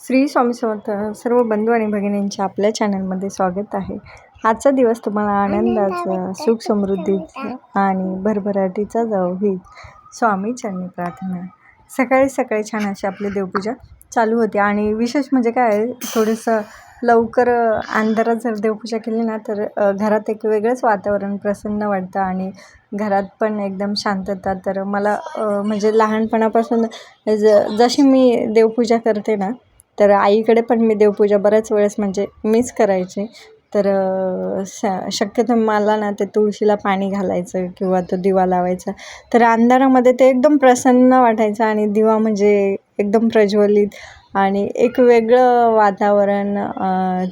श्री स्वामी समर्थ सर्व बंधू आणि भगिनींच्या आपल्या चॅनलमध्ये स्वागत आहे. आजचा दिवस तुम्हाला आनंदाचा सुख समृद्धीचा आणि भरभराटीचा जाऊ ही स्वामी चरणी प्रार्थना. सकाळी सकाळी छान अशी आपली देवपूजा चालू होती आणि विशेष म्हणजे काय थोडंसं लवकर अंधारात जर देवपूजा केली ना तर घरात एक वेगळंच वातावरण प्रसन्न वाटतं आणि घरात पण एकदम शांतता. तर मला म्हणजे लहानपणापासून ज जशी मी देवपूजा करते ना तर आईकडे पण मी देवपूजा बऱ्याच वेळेस म्हणजे मिस करायचे. तर श शक्यतो मला ना ते तुळशीला पाणी घालायचं किंवा तो दिवा लावायचा. तर अंधारामध्ये ते एकदम प्रसन्न वाटायचं आणि दिवा म्हणजे एकदम प्रज्वलित. आणि एक वेगळं वातावरण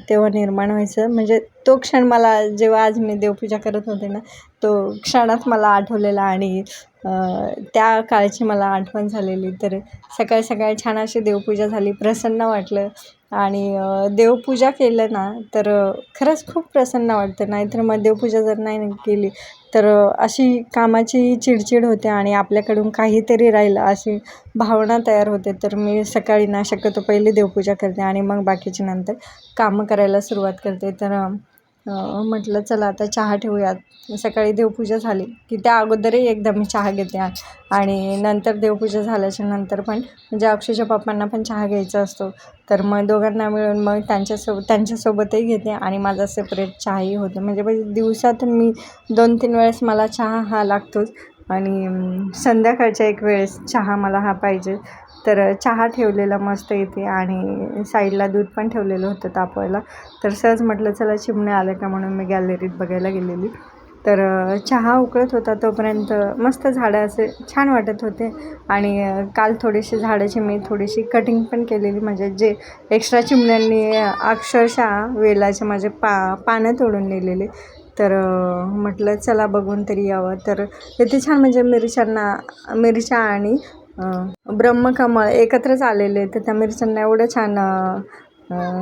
तेव्हा निर्माण व्हायचं. म्हणजे तो क्षण मला जेव्हा आज मी देवपूजा करत होते ना तो क्षणात मला आठवलेला आणि त्या काळची मला आठवण झालेली. तर सकाळी सकाळी छान अशी देवपूजा झाली प्रसन्न वाटलं. आणि देवपूजा केलं ना तर खरंच खूप प्रसन्न वाटतं. नाहीतर मग देवपूजा जर नाही केली तर अशी कामाची चिडचिड होते आणि आपल्याकडून काहीतरी राहिलं अशी भावना तयार होते. तर मी सकाळी ना शक्यतो पहिली देवपूजा करते आणि मग बाकीची नंतर कामं करायला सुरुवात करते. तर म्हटलं चला आता चहा ठेवूयात. सकाळी देवपूजा झाली की त्या अगोदरही एकदा मी चहा घेते. आणि नंतर देवपूजा झाल्याच्यानंतर पण म्हणजे अक्षयच्या पप्पांना पण चहा घ्यायचा असतो. तर मग दोघांना मिळून मग त्यांच्यासोबत त्यांच्यासोबतही घेते आणि माझा सेपरेट चहाही होतो. म्हणजे म्हणजे दिवसातून मी दोन तीन वेळेस मला चहा हा लागतोच आणि संध्याकाळच्या एक वेळेस चहा मला हा पाहिजे. तर चहा ठेवलेला मस्त इथे आणि साईडला दूध पण ठेवलेलं होतं तापवायला. तर सहज म्हटलं चला चिमण्या आलं का? म्हणून मी गॅलरीत बघायला गेलेली. तर चहा उकळत होता तोपर्यंत मस्त झाडं असे छान वाटत होते आणि काल थोडीशी झाडाची मी थोडीशी कटिंग पण केलेली. म्हणजे जे एक्स्ट्रा चिमण्यांनी अक्षरशः वेलाचे माझे पा पानं तोडून नेलेले. तर म्हटलं चला बघून तरी यावं. तर इथे छान म्हणजे मिरच्यांना मिरच्या आणि ब्रह्मकमळ एकत्रच आलेले तर त्या मिरच्यांना एवढं छान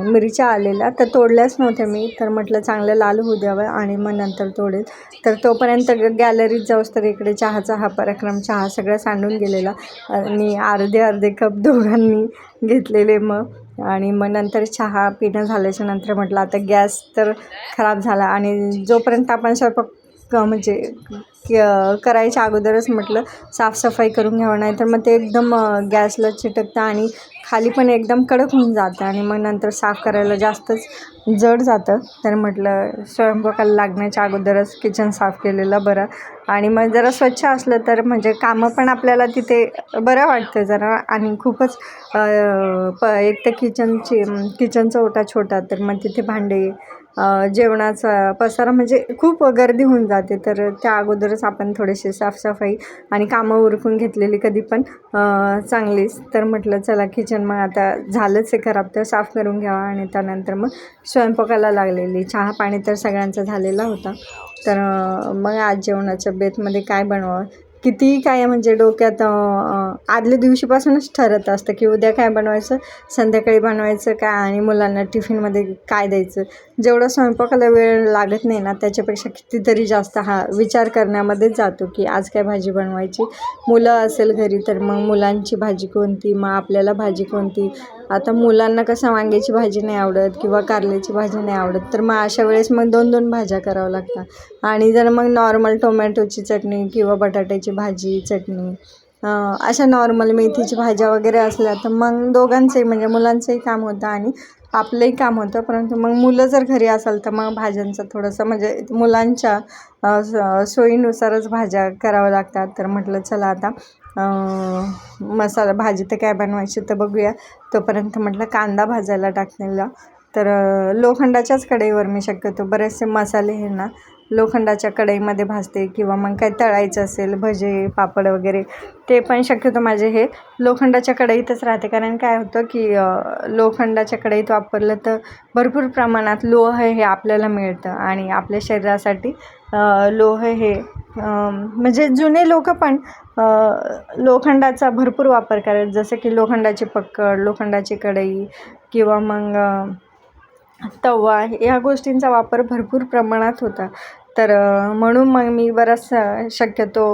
मिरच्या आलेल्या. तर तोडल्याच नव्हत्या मी. तर म्हटलं चांगलं लाल होऊ द्यावं आणि मग नंतर तोडेल. तर तोपर्यंत गॅलरीत जाऊस तर इकडे चहाचा हा पराक्रम चहा सगळा सांडून गेलेला. आणि अर्धे अर्धे कप दोघांनी घेतलेले मग. आणि मग नंतर चहा पिणं झाल्याच्यानंतर म्हटलं आता गॅस तर खराब झाला. आणि जोपर्यंत आपण स्वयंपाक क- म्हणजे क- करायच्या अगोदरच म्हटलं साफसफाई करून घ्यावं नाही तर मग ते एकदम गॅसला चिटकतं आणि खाली पण एकदम कडक होऊन जातं आणि मग नंतर साफ करायला जास्तच जड जातं. तर म्हटलं स्वयंपाकाला लागण्याच्या अगोदरच किचन साफ केलेलं बरं. आणि मग जरा स्वच्छ असलं तर म्हणजे कामं पण आपल्याला तिथे बरं वाटतं जरा. आणि खूपच प एक तर किचनची किचनचा ओटा छोटा तर मग तिथे भांडे जेवणाचा पसारा म्हणजे खूप गर्दी होऊन जाते. तर त्या अगोदरच आपण थोडेसे साफसफाई आणि कामं उरकून घेतलेली कधी पण चांगलीच. तर म्हटलं चला किचन मग आता झालंच आहे खराब तर साफ करून घ्यावा आणि त्यानंतर मग स्वयंपाकाला लागलेली. चहा पाणी तर सगळ्यांचा झालेला होता. तर मग आज जेवणाच्या बेतमध्ये काय बनवावं? कितीही काय म्हणजे डोक्यात आदल्या दिवशीपासूनच ठरत असतं की उद्या काय बनवायचं संध्याकाळी बनवायचं काय आणि मुलांना टिफिनमध्ये काय द्यायचं. जेवढं स्वयंपाकाला वेळ लागत नाही ना त्याच्यापेक्षा कितीतरी जास्त हा विचार करण्यामध्येच जातो की आज काय भाजी बनवायची. मुलं असेल घरी तर मग मुलांची भाजी कोणती मग आपल्याला भाजी कोणती आता मुलांना कसं वांग्याची भाजी नाही आवडत किंवा कारल्याची भाजी नाही आवडत तर मग अशा वेळेस मग दोन दोन भाज्या कराव्या लागतात. आणि जर मग नॉर्मल टोमॅटोची चटणी किंवा बटाट्याची भाजी चटणी अशा नॉर्मल मेथीची भाज्या वगैरे असल्या तर मग दोघांचंही म्हणजे मुलांचंही काम होतं आणि आपलंही काम होतं. परंतु मग मुलं जर घरी असाल तर मग भाज्यांचं थोडंसं म्हणजे मुलांच्या सोयीनुसारच भाज्या कराव्या लागतात. तर म्हटलं चला आता मसाला भाजी तर काय बनवायची तर बघूया. तोपर्यंत म्हटलं कांदा भाजायला टाकलेला. तर लोखंडाच्याच कढईवर मी शक्यतो बरेचसे मसाले हे ना लोखंडाच्या कढईमध्ये भाजते किंवा मग काय तळायचं असेल भजे पापड वगैरे ते पण शक्यतो माझे हे लोखंडाच्या कढईतच राहते. कारण काय होतं की लोखंडाच्या कढईत वापरलं तर भरपूर प्रमाणात लोह हे आपल्याला मिळतं आणि आपल्या शरीरासाठी लोह हे म्हणजे जुने लोक पण लोखंडाचा भरपूर वापर करायचे जसं की लोखंडाची पक्कड लोखंडाची कढई किंवा मग तवा ह्या गोष्टींचा वापर भरपूर प्रमाणात होता. तर म्हणून मग मी बराचसा शक्यतो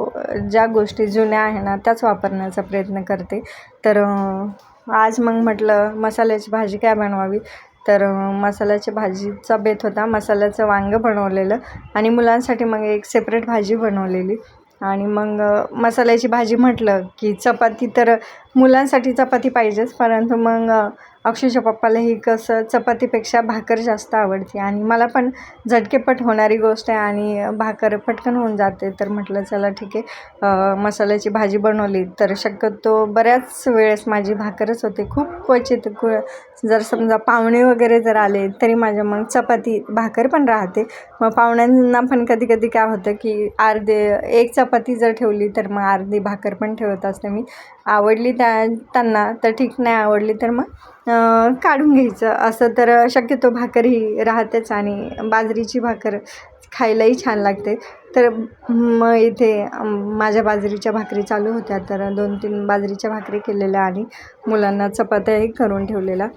ज्या गोष्टी जुन्या आहे ना त्याच वापरण्याचा प्रयत्न करते. तर आज मग म्हटलं मसाल्याची भाजी काय बनवावी? तर मसाल्याच्या भाजीचा बेत होता. मसाल्याचं वांगं बनवलेलं आणि मुलांसाठी मग एक सेपरेट भाजी बनवलेली. आणि मग मसाल्याची भाजी म्हटलं की चपाती तर मुलांसाठी चपाती पाहिजेच परंतु मग अक्षूच्या पप्पाला ही कसं चपातीपेक्षा भाकर जास्त आवडते. आणि मला पण झटकेपट होणारी गोष्ट आहे आणि भाकर पटकन होऊन जाते. तर म्हटलं चला ठीक आहे. मसाल्याची भाजी बनवली. तर शक्यतो बऱ्याच वेळेस माझी भाकरच होते. खूप क्वचित कु जर समजा पाहुणे वगैरे जर आले तरी माझ्या मग चपाती भाकर पण राहते. मग पाहुण्यांना पण कधी कधी काय होतं की अर्धे एक चपाती जर ठेवली तर मग अर्धी भाकर पण ठेवत असते मी. आवडली त्या त्यांना तर ठीक नाही आवडली तर मग काढून घ्यायचं. असं तर शक्यतो भाकर ही राहतेच आणि बाजरीची भाकर खायलाही छान लागते. तर मग इथे माझ्या बाजरीच्या भाकरी चालू होत्या तर दोन तीन बाजरीच्या भाकरी केलेल्या आणि मुलांना चपात्याही करून ठेवलेला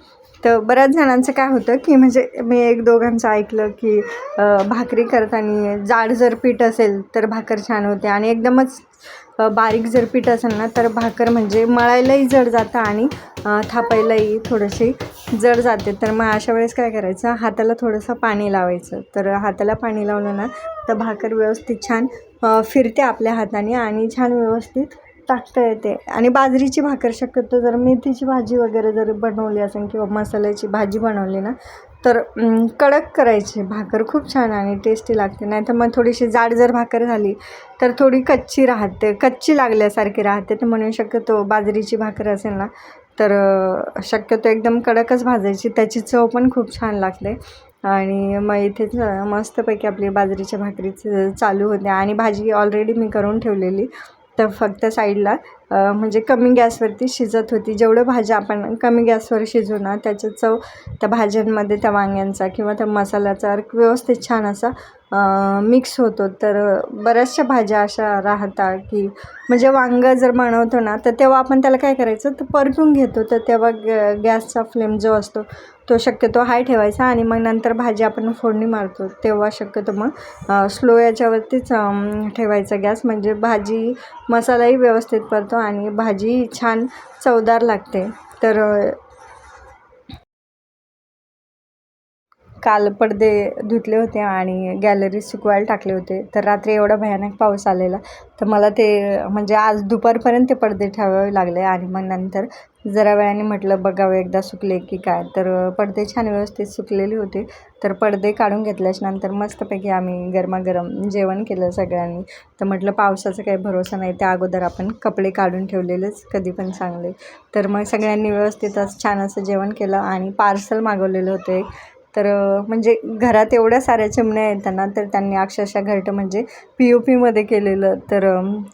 तर बऱ्याच जणांचं काय होतं की म्हणजे मी एक दोघांचं ऐकलं की भाकरी करताना जाड जर पीठ असेल तर भाकर छान होते आणि एकदमच बारीक जर पीठ असेल ना तर भाकर म्हणजे मळायलाही जड जातं आणि थापायलाही थोडीशी जड जाते. तर मग अशा वेळेस काय करायचं हाताला थोडंसं पाणी लावायचं. तर हाताला पाणी लावलं ना तर भाकर व्यवस्थित छान फिरते आपल्या हाताने आणि छान व्यवस्थित टाकता येते. आणि बाजरीची भाकर शक्यतो जर मेथीची भाजी वगैरे जर बनवली असेल किंवा मसाल्याची भाजी बनवली ना तर कडक करायची. भाकर खूप छान आणि टेस्टी लागते. नाही तर मग थोडीशी जाड जर भाकर झाली तर थोडी कच्ची राहते. कच्ची लागल्यासारखी राहते. तर म्हणून शक्यतो बाजरीची भाकर असेल ना तर शक्यतो एकदम कडकच भाजायची. त्याची चव पण खूप छान लागते. आणि मग इथेच मस्तपैकी आपली बाजरीच्या भाकरीच चालू होते. आणि भाजी ऑलरेडी मी करून ठेवलेली. तर फक्त साईडला म्हणजे कमी गॅसवरती शिजत होती. जेवढं भाज्या आपण कमी गॅसवर शिजू ना त्याची चव त्या भाज्यांमध्ये त्या वांग्यांचा किंवा त्या मसाल्याचा अर्क व्यवस्थित छान असा मिक्स होतो. तर बऱ्याचशा भाज्या अशा राहतात की म्हणजे वांगं जर बनवतो ना तर तेव्हा आपण त्याला काय करायचं? तर परतून घेतो. तर तेव्हा गॅ गॅसचा फ्लेम जो असतो तो शक्यतो हाय ठेवायचा आणि मग नंतर भाजी आपण फोडणी मारतो तेव्हा शक्यतो मग स्लो याच्यावरतीच ठेवायचा गॅस. म्हणजे भाजी मसालाही व्यवस्थित पडतो आणि भाजी छान चवदार लागते. तर काल पडदे धुतले होते आणि गॅलरीत सुकवायला टाकले होते. तर रात्री एवढा भयानक पाऊस आलेला. तर मला ते म्हणजे आज दुपारपर्यंत ते पडदे ठेवावे लागले आणि मग नंतर जरा वेळाने म्हटलं बघावं एकदा सुकले की काय. तर पडदे छान व्यवस्थित सुकलेले होते. तर पडदे काढून घेतल्याच्या नंतर मस्तपैकी आम्ही गरमागरम जेवण केलं सगळ्यांनी. तर म्हटलं पावसाचा काही भरोसा नाही. त्या अगोदर आपण कपडे काढून ठेवलेलेच कधी पण चांगले. तर मग सगळ्यांनी व्यवस्थित छान असं जेवण केलं आणि पार्सल मागवलेलं होतं एक. तर म्हणजे घरात एवढ्या साऱ्या चिमण्या आहेत ना तर त्यांनी अक्षरशः घरटं म्हणजे पी ओ पीमध्ये केलेलं. तर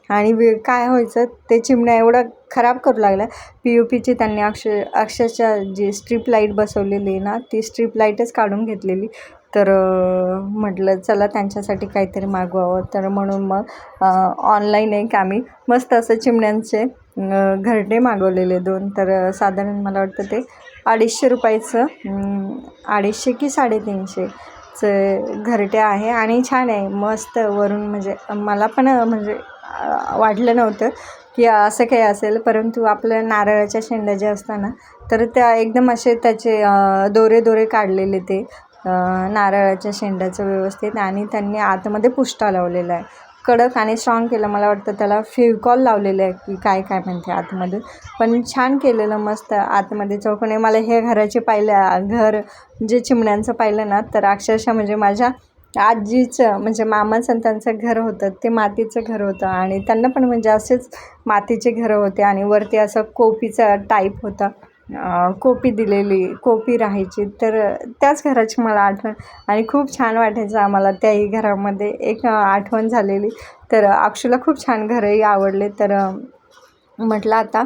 आणि वे काय व्हायचं ते चिमण्या एवढं खराब करू लागल्या. पी ओ पीची त्यांनी अक्ष अक्षरशः जी स्ट्रीप लाइट बसवलेली आहे ना ती स्ट्रीप लाईटच काढून घेतलेली. तर म्हटलं चला त्यांच्यासाठी काहीतरी मागवावं. तर म्हणून मग ऑनलाईन एक आम्ही मस्त असं चिमण्यांचे घरटे मागवलेले दोन. तर साधारण मला वाटतं ते अडीचशे रुपयाचं अडीचशे की साडेतीनशेचं घरटे आहे आणि छान आहे मस्त वरून म्हणजे मला पण म्हणजे वाटलं नव्हतं की असं काही असेल परंतु आपल्या नारळाच्या शेंड्या ज्या असताना तर त्या एकदम असे त्याचे दोरे दोरे काढलेले ते नारळाच्या शेंड्याचं व्यवस्थित आणि त्यांनी आतमध्ये पुष्टा लावलेला आहे. कडक आणि स्ट्रॉंग केलं. मला वाटतं त्याला फेविकॉल लावलेलं आहे की काय काय म्हणते आतमध्ये. पण छान केलेलं मस्त. आतमध्ये चौकोने मला हे घराचे पाहिलं घर जे चिमण्यांचं पाहिलं ना तर अक्षरशः म्हणजे माझ्या आजीचं म्हणजे मामाचं त्यांचं घर होतं. ते मातीचं घर होतं आणि त्यांना पण म्हणजे असेच मातीचे घरं होते आणि वरती असं कोपीचं टाईप होतं. कोपी दिलेली कोपी राहायची. तर त्याच घराची मला आठवण. आणि खूप छान वाटायचं आम्हाला त्याही घरामध्ये. एक आठवण झालेली. तर अक्षूला खूप छान घरही आवडले. तर म्हटलं आता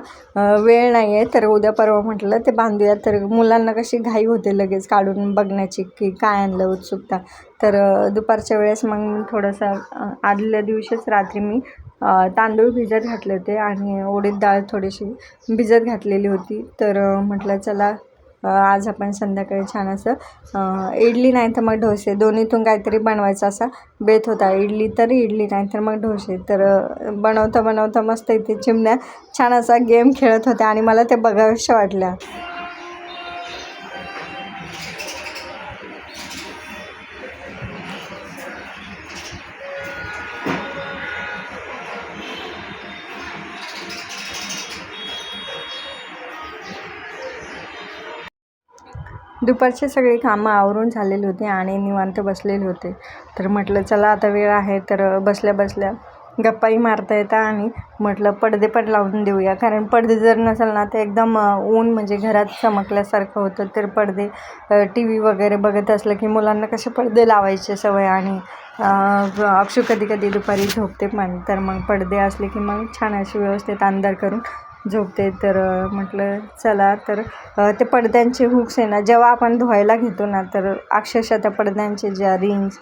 वेळ नाही आहे तर उद्या परवा म्हटलं ते बांधूया. तर मुलांना कशी घाई होते लगेच काढून बघण्याची की काय आणलं उत्सुकता. तर दुपारच्या वेळेस मग थोडंसं आदल्या दिवशीच रात्री मी तांदूळ भिजत घातले होते आणि उडीद डाळ थोडीशी भिजत घातलेली होती. तर म्हटलं चला आज आपण संध्याकाळी छान असं इडली नाही तर मग डोसे. दोन्हीतून काहीतरी बनवायचा असा बेत होता. इडली तर इडली नाही तर मग डोसे. तर बनवता बनवता मस्त इथे चिमण्या छान असा गेम खेळत होत्या आणि मला ते बघावशा वाटल्या. दुपारचे सगळे कामं आवरून झालेले होते आणि निवांत बसलेले होते. तर म्हटलं चला आता वेळ आहे तर बसल्या बसल्या गप्पाही मारता येतात आणि म्हटलं पडदे पण लावून देऊया. कारण पडदे जर नसेल ना तर एकदम ऊन म्हणजे घरात चमकल्यासारखं होतं. तर पडदे टी व्ही वगैरे बघत असलं की मुलांना कसे पडदे लावायचे सवय आणि अक्षू कधी कधी दुपारी झोपते पण तर मग पडदे असले की मग छान अशी व्यवस्थित अंधार करून झोपते तर म्हटलं चला तर ते पडद्यांचे हुक्स आहे ना जेव्हा आपण धुवायला घेतो ना तर अक्षरशः त्या पडद्यांचे ज्या रिंग्स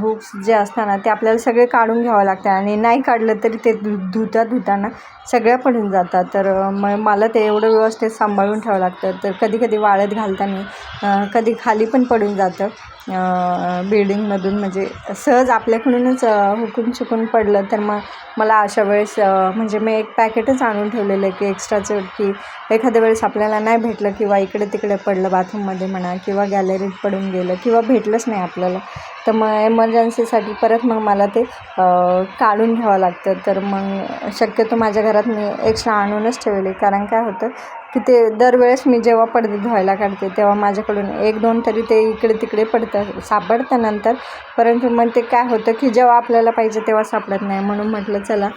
हुक्स जे असतात ना ते आपल्याला सगळे काढून घ्यावं लागतं. आणि नाही काढलं तरी ते धु धुता धुताना सगळ्या पडून जातात. तर म मग मला ते एवढं व्यवस्थित सांभाळून ठेवावं लागतं. तर कधी कधी वाळत घालताना कधी खाली पण पडून जातं. बिल्डिंगमधून म्हणजे सहज आपल्याकडूनच हुकून चुकून पडलं तर मग मला अशा वेळेस म्हणजे मी एक पॅकेटच आणून ठेवलेलं आहे की एक्स्ट्राचं की एखाद्या वेळेस आपल्याला नाही भेटलं किंवा इकडे तिकडे पडलं बाथरूममध्ये म्हणा किंवा गॅलरीत पडून गेलं किंवा भेटलंच नाही आपल्याला तर मग एमर्जन्सीसाठी परत मग मला ते काढून घ्यावं लागतं. तर मग शक्यतो माझ्या घरात मी एक्स्ट्रा आणूनच ठेवले कारण काय होतं की ते दरवेळेस मी जेव्हा पडदे धुवायला काढते तेव्हा माझ्याकडून एक दोन तरी ते इकडे तिकडे पडतं सापडतं नंतर परंतु मग ते काय होतं की जेव्हा आपल्याला पाहिजे तेव्हा सापडत नाही. म्हणून म्हटलं चला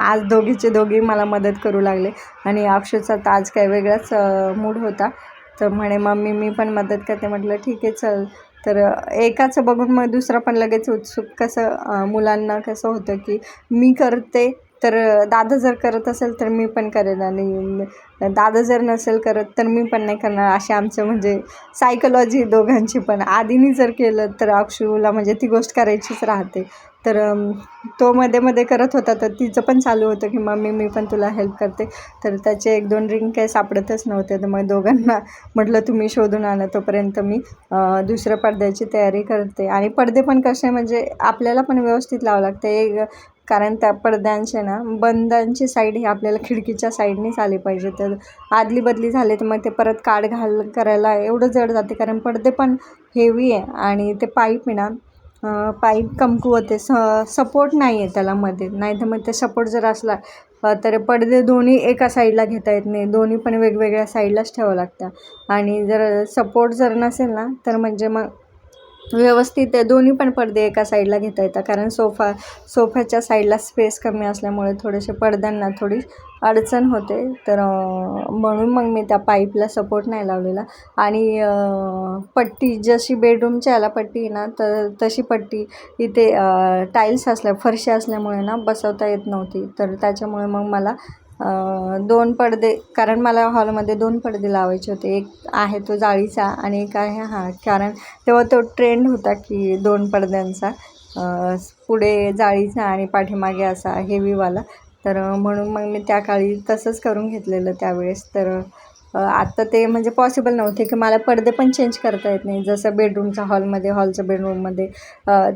आज दोघीचे दोघी मला मदत करू लागले. आणि अक्षरचा तर आज काही वेगळाच मूड होता. तर म्हणे मम्मी मी पण मदत करते. म्हटलं ठीक आहे चल. तर एकाचं बघून मग दुसरं पण लगेच उत्सुक कसं मुलांना कसं होतं की मी करते तर दादा जर करत असेल तर मी पण करेन आणि दादा जर नसेल करत तर मी पण नाही करणार असे आमचं म्हणजे सायकोलॉजी दोघांची पण. आधीनी जर केलं तर अक्षूला म्हणजे ती गोष्ट करायचीच राहते. तर तो मध्ये मध्ये करत होता तर तिचं पण चालू होतं की मम्मी मी पण तुला हेल्प करते. तर त्याचे एक दोन रिंग काही सापडतच नव्हते. तर मग दोघांना म्हटलं तुम्ही शोधून आणा. तोपर्यंत मी दुसऱ्या पडद्याची तयारी करते. आणि पडदे पण कसे म्हणजे आपल्याला पण व्यवस्थित लावावं लागतं. एक कारण त्या पडद्यांचे ना बंदांची साईड ही आपल्याला खिडकीच्या साईडनेच आली पाहिजे. तर आदली बदली झाले तर मग ते परत काढ घाल करायला एवढं जड जाते. कारण पडदे पण हेवी आहे आणि ते पाईप आहे ना पाईप कमकुवत आहे. स सपोर्ट नाही आहे त्याला मध्ये. नाही तर मग ते सपोर्ट जर असला तर पडदे दोन्ही एका साईडला घेता येत नाही. दोन्ही पण वेगवेगळ्या साईडलाच ठेवावं लागतं. आणि जर सपोर्ट जर नसेल ना तर म्हणजे मग व्यवस्थित दोन्ही पण पडदे एका साईडला घेता येतात. कारण सोफा सोफ्याच्या साईडला स्पेस कमी असल्यामुळे थोडेसे पडद्यांना थोडी अडचण होते. तर म्हणून मग मी त्या पाईपला सपोर्ट नाही लावलेला. आणि पट्टी जशी बेडरूमच्या याला पट्टी ना तर तशी पट्टी इथे टाईल्स असल्या फरशी असल्यामुळे ना बसवता येत नव्हती. तर त्याच्यामुळे मग मला दोन पडदे कारण मला हॉलमध्ये दोन पडदे लावायचे होते. एक आहे तो जाळीचा आणि एक आहे हा कारण तेव्हा तो ट्रेंड होता की दोन पडद्यांचा पुढे जाळीचा आणि पाठीमागे असा हेवीवाला तर म्हणून मग मी त्या काळी तसंच करून घेतलेलं त्यावेळेस. तर आत्ता ते म्हणजे पॉसिबल नव्हते की मला पडदे पण चेंज करता येत नाही जसं बेडरूमचा हॉलमध्ये हॉलचं बेडरूममध्ये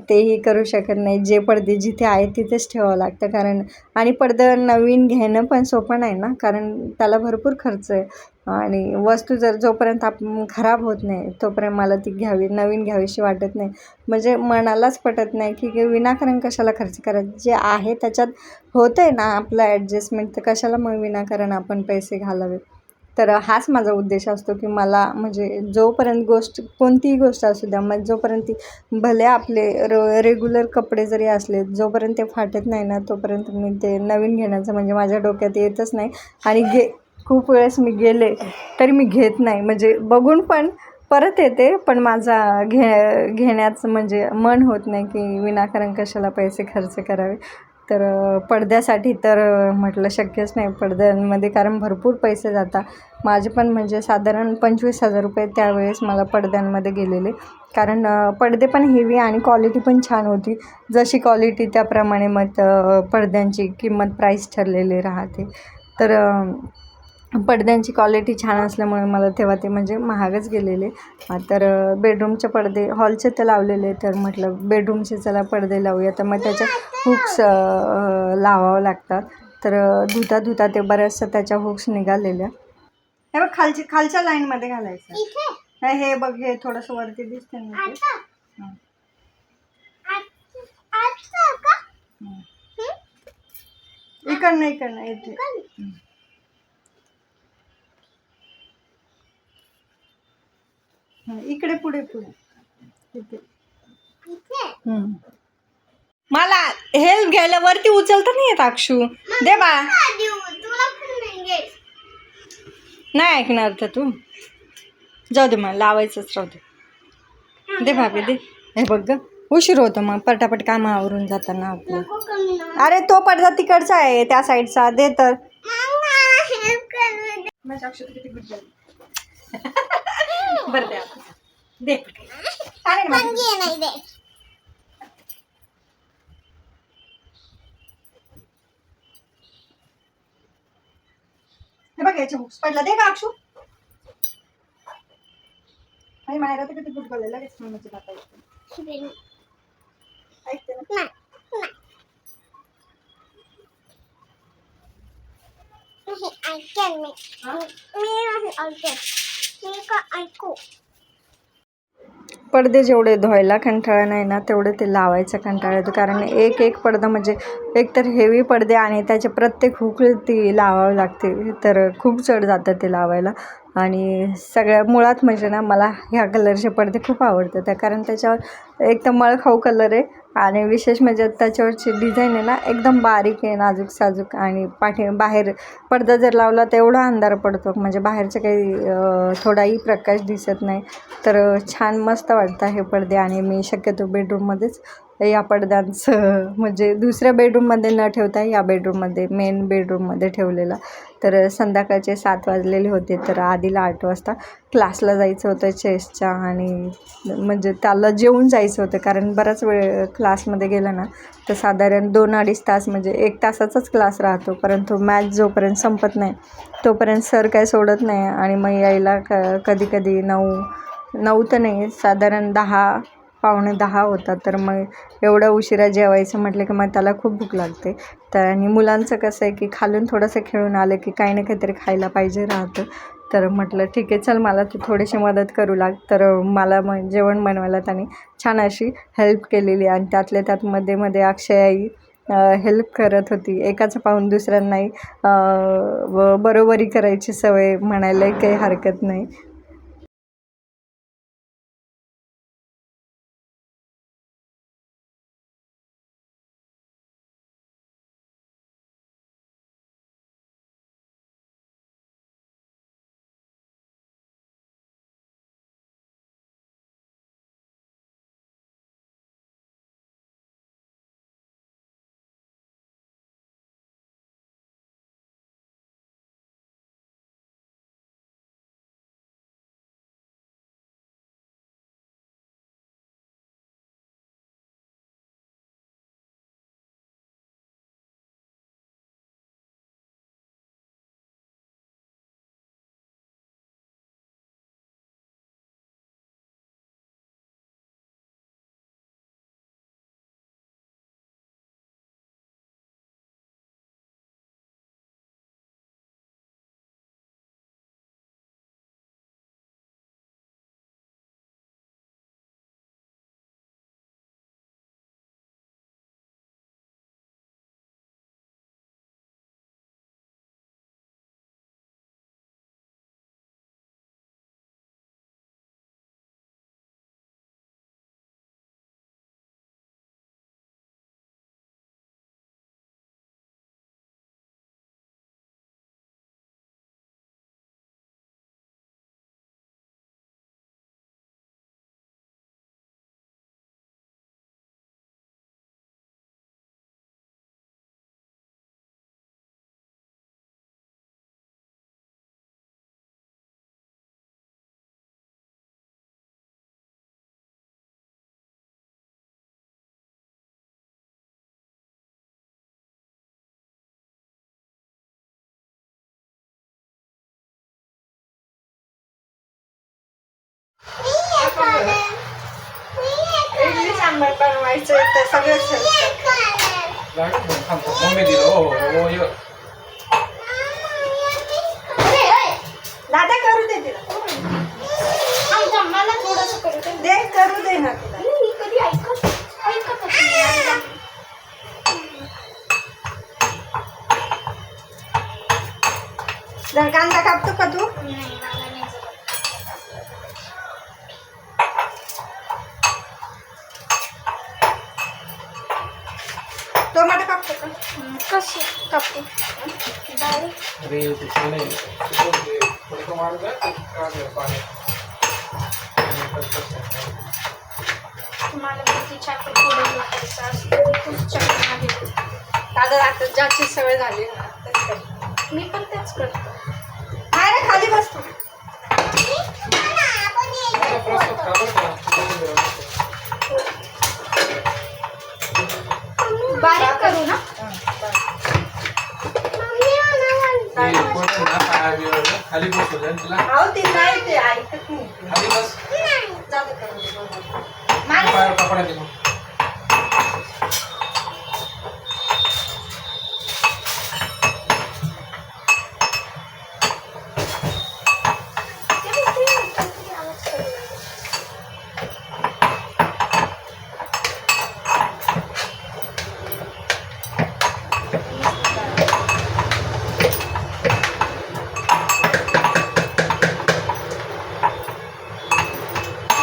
तेही करू शकत नाही जे पडदे जिथे आहेत तिथेच ठेवावं लागतं. कारण आणि पडदं नवीन घेणं पण सोपं नाही ना? कारण त्याला भरपूर खर्च आहे. आणि वस्तू जर जोपर्यंत आप खराब होत नाही तोपर्यंत मला ती घ्यावी नवीन घ्यावीशी वाटत नाही. म्हणजे मनालाच पटत नाही की विनाकारण कशाला खर्च करायचं? जे आहे त्याच्यात होतं आहे ना आपलं ॲडजस्टमेंट तर कशाला मग विनाकारण आपण पैसे घालावेत? तर हाच माझा उद्देश असतो की मला म्हणजे जोपर्यंत गोष्ट कोणतीही गोष्ट असू द्या मग जोपर्यंत ती भले आपले र रेग्युलर कपडे जरी असले जोपर्यंत ते फाटत नाही ना तोपर्यंत मी ते नवीन घेण्याचं म्हणजे माझ्या डोक्यात येतच नाही. आणि घे खूप वेळेस मी गेले तरी मी घेत नाही. म्हणजे बघून पण परत येते पण माझा घे घेण्याचं म्हणजे मन होत नाही की विनाकारण कशाला पैसे खर्च करावे. तर पडद्यासाठी तर म्हटलं शक्यच नाही पडद्यांमध्ये कारण भरपूर पैसे जातात. माझे पण म्हणजे साधारण पंचवीस हजार रुपये त्यावेळेस मला पडद्यांमध्ये गेलेले. कारण पडदे पण हेवी आणि क्वालिटी पण छान होती. जशी क्वालिटी त्याप्रमाणे मग पडद्यांची किंमत प्राईस ठरलेली राहते. तर पडद्यांची क्वालिटी छान असल्यामुळे मला तेव्हा ते म्हणजे महागच गेलेले. तर बेडरूमचे पडदे हॉलचे तर लावलेले तर म्हटलं बेडरूमचे चला पडदे लावूया. तर मग त्याच्या हुक्स लावावं लागतात. तर धुता धुता ते बऱ्याचशा त्याच्या हुक्स निघालेल्या. हे बघ खालची खालच्या लाईनमध्ये घालायचं. हे बघ हे थोडंसं वरती दिसते ना हं, हं. हं? इकडनं इकडनं इथे. हं. इकडे पुढे पुढे. इथे. हं. मला हेल्प घ्यायला वरती उचलता नाही येत अक्षू. दे बा. तुला पण नाही घ्यायचं. नाही ऐकणार तर तू. जाऊ दे मला लावायचंच राहू दे. दे भाभी दे. हे बघ ग उशीर होतो मग पटापट कामं आवरून जाताना आपलं. नको कमी ना अरे तो पडदा तिकडचा आहे त्या साईडचा. दे तर. मग मला help करू दे. माझ्या अक्षर किती गुड बरं दे. आता. दे नाही हे बघ याचे बुक्स पडला. दे का अक्षू. आणि माहेरा तर किती गुड बोलले लगेच मम्मीची बात ऐकते ना. ऐकेल मी. मी नाही ऐकेल ऐकू. पडदे जेवढे धुवायला कंटाळा नाही ना तेवढे ते लावायचा कंटाळा येतो. कारण एक एक पडदा म्हणजे एक तर हेवी पडदे आणि त्याचे प्रत्येक हुक ती लावावी लागते. तर खूप चढ जातं ते लावायला. आणि सगळ्या मुळात म्हणजे ना मला ह्या कलरचे पडदे खूप आवडतात. त्या कारण त्याच्यावर एक तर मळखाऊ कलर आहे आणि विशेष म्हणजे त्याच्यावरची डिझाईन आहे ना एकदम बारीक आहे नाजूक साजूक आणि पाठी बाहेर पडदा जर लावला तर एवढा अंधार पडतो. म्हणजे बाहेरचं काही थोडाही प्रकाश दिसत नाही. तर छान मस्त वाटतं हे पडदे आणि मी शक्यतो बेडरूममध्येच या पडद्यांचं म्हणजे दुसऱ्या बेडरूममध्ये न ठेवता या बेडरूममध्ये मेन बेडरूममध्ये ठेवलेला. तर संध्याकाळचे सात वाजलेले होते तर आधीला आठ वाजता क्लासला जायचं होतं चेसच्या आणि म्हणजे त्याला जेवून जायचं होतं कारण बराच वेळ क्लासमध्ये गेलं ना तर साधारण दोन अडीच तास म्हणजे एक तासाचाच क्लास राहतो परंतु मॅच जोपर्यंत संपत नाही तोपर्यंत सर काय सोडत नाही आणि मग यायला क कधी कधी नऊ नऊ तर नाही साधारण दहा पावणे दहा होतात तर मग एवढं उशिरा जेवायचं म्हटलं की मग त्याला खूप भूक लागते. तर आणि मुलांचं कसं आहे की खालून थोडंसं खेळून आलं की काही ना काहीतरी खायला पाहिजे राहतं. तर म्हटलं ठीक आहे चल मला तू थोडीशी मदत करू लाग. तर मला मग जेवण बनवायला त्याने छान अशी हेल्प केलेली आणि त्यातल्या त्यात मध्ये मध्ये अक्षयाई हेल्प करत होती. एकाचं पाहून दुसऱ्यांनाही व बरोबरी करायची सवय म्हणायला काही हरकत नाही. सांबार बनवायचं ते सगळं मम्मी दिलं. हो हो यो. दादा करू दे तिला. मला थोडस करू दे. करू दे ना तिला. मी कधी ऐकत ऐकतच नाही. जर कांदा कापतो का तू? नाही, कापतो का हम्म, कशी कापू अरे तुम्हाला किती चाकू पुढे लागायचं असं खूप चाकू आहे दादा आता ज्याची सवय झाली ना. मी पण तेच करतो. नाही रे खाली बसतो बारीक करू ना. ते कोण ना पाया बिया खाली बसू द्या तिला. अहो ती नाही ते? ऐकत नाही. खाली बस. जाऊ दे करू दे, बरोबर. पायावर कपडा दे मग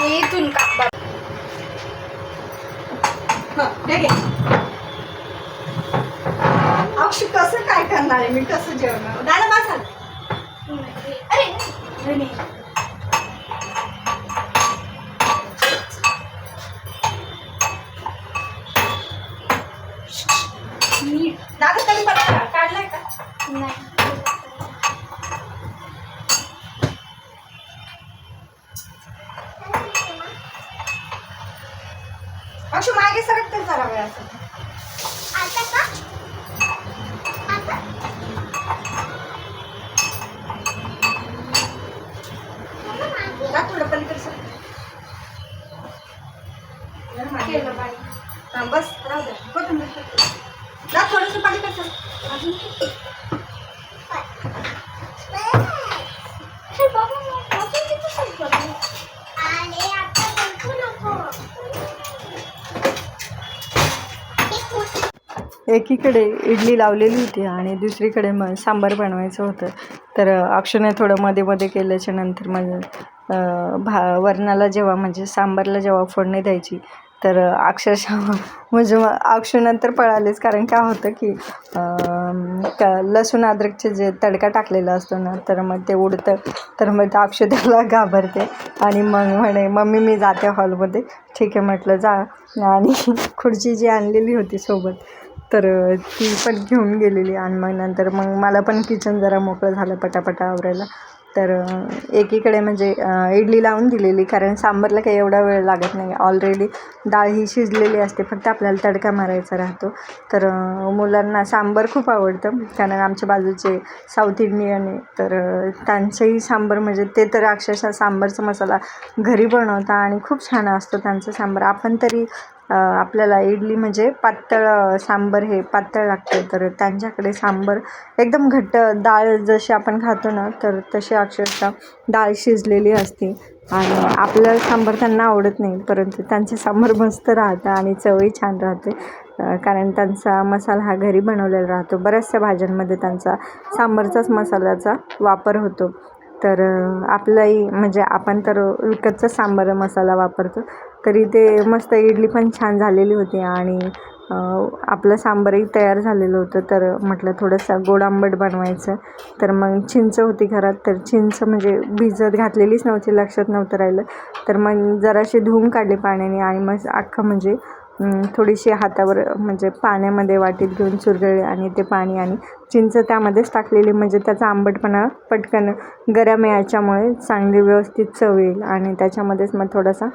इथून काप हं, हे घे. अक्षु कसं काय करणार आहे मी कसं जेवणार दादा बसा अरे नाही. मीठ दादा कधी पत्ता काढलाय का नाही अक्षु मागे सरकते जरा वेळ असं एकीकडे इडली लावलेली होती आणि दुसरीकडे मग सांबार बनवायचं होतं. तर अक्षरने थोडं मध्ये मध्ये केल्याच्यानंतर मग भा वरणाला जेव्हा म्हणजे सांबारला जेव्हा फोडणी द्यायची तर अक्षरशः म्हणजे मग अक्षु नंतर पळालेच. कारण काय होतं की लसूण अद्रकचे जे तडका टाकलेला असतो ना तर मग ते उडतं. तर मग ते अक्षु त्याला घाबरते आणि मग म्हणे मम्मी मी जाते हॉलमध्ये. ठीक आहे म्हटलं जा. आणि खुर्ची जी आणलेली होती सोबत तर ती पण घेऊन गेलेली आणि मग नंतर मग मला पण किचन जरा मोकळं झालं पटापटा आवरायला. तर एकीकडे म्हणजे इडली लावून दिलेली कारण सांबारला काही एवढा वेळ लागत नाही. ऑलरेडी डाळ ही शिजलेली असते फक्त आपल्याला तडका मारायचा राहतो. तर मुलांना सांबार खूप आवडतं कारण आमच्या बाजूचे साऊथ इंडियन आहे. तर त्यांचंही सांबार म्हणजे ते तर अक्षरशः सांबारचा मसाला घरी बनवता आणि खूप छान असतो त्यांचं सांबार. आपण तरी आपल्याला इडली म्हणजे पातळ सांबर हे पातळ लागते. तर त्यांच्याकडे सांबर एकदम घट्ट डाळ जशी आपण खातो ना तर तशी अक्षरशः डाळ शिजलेली असते. आणि आपलं सांबर त्यांना आवडत नाही परंतु त्यांचे सांबर मस्त राहतं आणि चवही छान राहते. कारण त्यांचा मसाला हा घरी बनवलेला राहतो. बऱ्याचशा भाज्यांमध्ये त्यांचा सांबरचाच मसाल्याचा वापर होतो. तर आपलंही म्हणजे आपण तर विकतचा सांबार मसाला वापरतो तरी ते मस्त इडली पण छान झालेली होती आणि आपलं सांबारही तयार झालेलं होतं. तर म्हटलं थोडंसं गोड आंबट बनवायचं. तर मग चिंच होती घरात. तर चिंच म्हणजे भिजत घातलेलीच नव्हती लक्षात नव्हतं राहिलं. तर मग जराशी धुवून काढली पाण्याने आणि मग अख्खं म्हणजे थोडीशी हातावर म्हणजे पाण्यामध्ये वाटीत घेऊन चुरगळली आणि ते पाणी आणि चिंच त्यामध्येच टाकलेली. म्हणजे त्याचा आंबटपणा पटकन गरम याच्यामुळे चांगली व्यवस्थित चव येईल आणि त्याच्यामध्येच मग थोडासा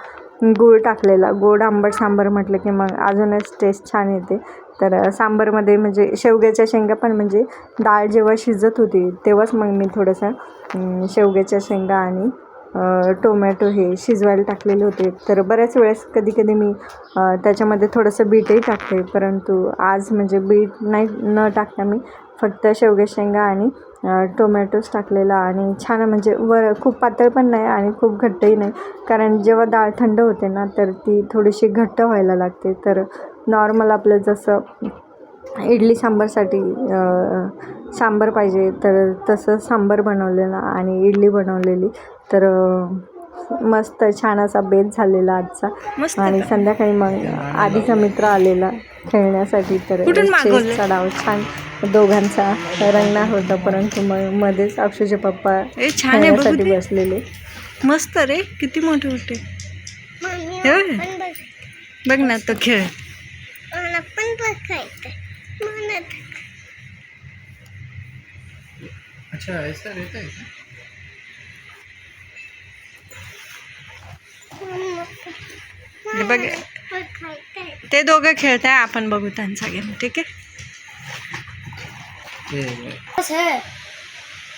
गूळ टाकलेला. गोड आंबट सांबार म्हटलं की मग अजूनच टेस्ट छान येते. तर सांबारमध्ये म्हणजे शेवग्याच्या शेंगा पण म्हणजे डाळ जेव्हा शिजत होती तेव्हाच मग मी थोडंसं शेवग्याच्या शेंगा आणि टोमॅटो हे शिजवायला टाकलेले होते. तर बऱ्याच वेळेस कधी कधी मी त्याच्यामध्ये थोडंसं बीटही टाकते. परंतु आज म्हणजे बीट नाही न टाकता मी फक्त शेवग्या शेंगा आणि अ, टोमॅटोज टाकलेला आणि छान म्हणजे वर खूप पातळ पण नाही आणि खूप घट्टही नाही. कारण जेव्हा डाळ थंड होते ना तर ती थोडीशी घट्ट व्हायला लागते. तर नॉर्मल आपलं जसं इडली सांबारसाठी सांबार पाहिजे तर तसं सांबार बनवलेलं आणि इडली बनवलेली. तर मस्त छान असा बेत झालेला आजचा. मस्त. आणि? संध्याकाळी मग आधीचा मित्र आलेला. खेळण्यासाठी तर? चेसचा डाव छान दोघांचा रंगणार होता परंतु मग मध्येच अक्षयचे पप्पा खेळण्यासाठी. बसलेले मस्त रे किती मोठे मोठे मम्मी हे? पण बघ ना तो खेळ अच्छा ऐसा रहता है क्या? हे बघ ते दोघं खेळताय आपण बघू त्यांचा गेम ठीक आहे? है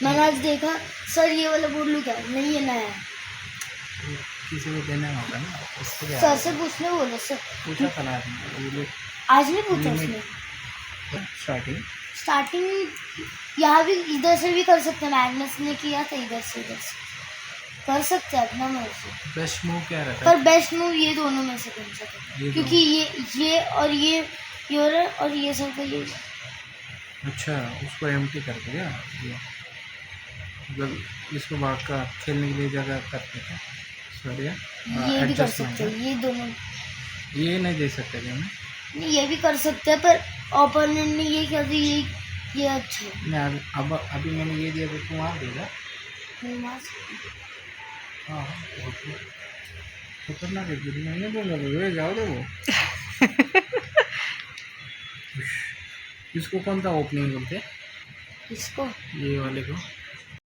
मैंने आज देखा सर ये वाला बोर्ड लू क्या? नहीं है नया किसी को देना होगा ना उसको क्या? सर से पूछने बोला सर। पूछा था ना आज नहीं पूछा उसने। स्टार्टिंग स्टार्टिंग यहाँ भी इधर से भी कर सकते हैं मैग्नस ने किया था इधर से इधर से। कर सकते हैं अपना मर्ज़ी। बेस्ट मूव क्या रहता पर है बेस्ट मूव ये दोनों में से कौन सा था ये क्योंकि ये ये और ये योर और ये सर का ये। अच्छा उसको एम्प्टी करके क्या ये। मतलब इसको भाग का खेलने के लिए जगह करते क्या सॉरी ये भी कर सकते हैं ये दोनों। ये नहीं दे सकते क्या मैं नहीं ये भी कर सकते हैं पर ओपोनेंट ने ये क्या था ये ये अच्छा। है मैं अब अब अभी मैंने ये दिया तो तुम वहाँ देगा। नहीं मार सकते। हाँ खतरनाक है दीदी मैंने बोला वो जाओ दे वो इसको कौन सा ओपनिंग बोलते हैं? इसको? ये वाले को।